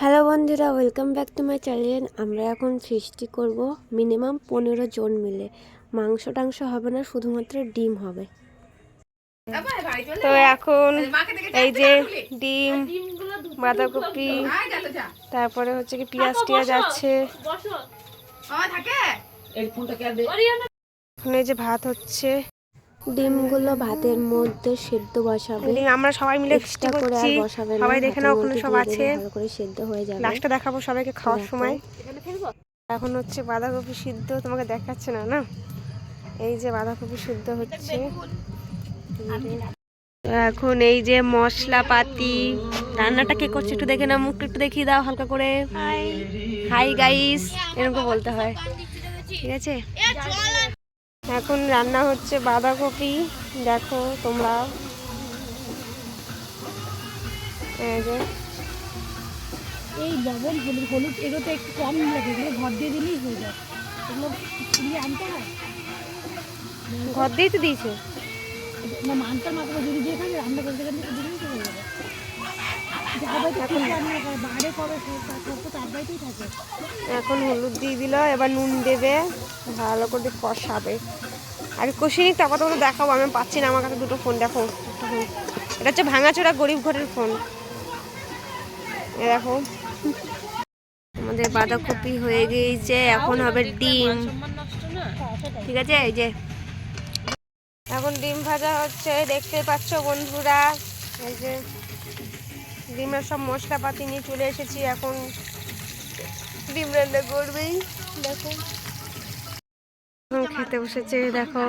Hello বন্ধুরা welcome back to my channel আমরা এখন সৃষ্টি করব মিনিমাম পনেরো জন মিলে। মাংস টাংস হবে না শুধুমাত্র ডিম হবে। তো এখন এই যে ডিম বাঁধাকপি তারপরে হচ্ছে কি পেঁয়াজ টিয়াজ আছে। এখন এই যে ভাত হচ্ছে। ডিমগুলো ভাতের মধ্যে সেদ্ধ বসাবে। আমরা সবাই মিলে এক্সট্রা করে করছি? আর বসাবে সবাই দেখে নাও ওখানে সব আছে। ভালো করে সেদ্ধ হয়ে যাবে। লাস্টে দেখাবো সবাইকে খাওয়ার সময়। এখন হচ্ছে বাঁধাকপি সিদ্ধ তোমাকে দেখাচ্ছে না না? এই যে বাঁধাকপি সিদ্ধ হচ্ছে। এখন এই যে মশলাপাতি। রান্নাটা কে করছে একটু দেখে না মুখটা একটু দেখিয়ে দাও হালকা করে। হাই। গাইস এরকম বলতে হয়। ঠিক আছে? এখন রান্না হচ্ছে বাঁধাকপি। দেখো তোমরা। এই লবণ হলুদ হলুদ এগুলোতে একটু কম লাগে এগুলো ঘর দিয়ে দিলেই হয়ে যায়। এগুলো কিনে আনতে হয়? ঘর দিয়েই তো দিয়েছে। না মানতে মাত্র যদি যেখানে রান্না করতে গেলে দিলেই তো হয়ে যাবে। এখন হলুদ দিয়ে দিল এবার নুন দেবে ভালো করে কষাবে। আগে কষিয়ে নিক তারপর তোমাকে দেখাবো আমি পাচ্ছি না আমার কাছে দুটো ফোন দেখো। এটা হচ্ছে ভাঙাচোরা গরিব ঘরের ফোন দেখো। আমাদের বাঁধাকপি হয়ে গিয়েছে এখন হবে ডিম। ঠিক আছে এই যে। এখন ডিম ভাজা হচ্ছে দেখতে পাচ্ছ বন্ধুরা। এই যে ডিমের সব মশলাপাতি নিয়ে চলে এসেছি, এখন ডিম রান্না করবেই। দেখো। খেতে বসেছে, দেখো।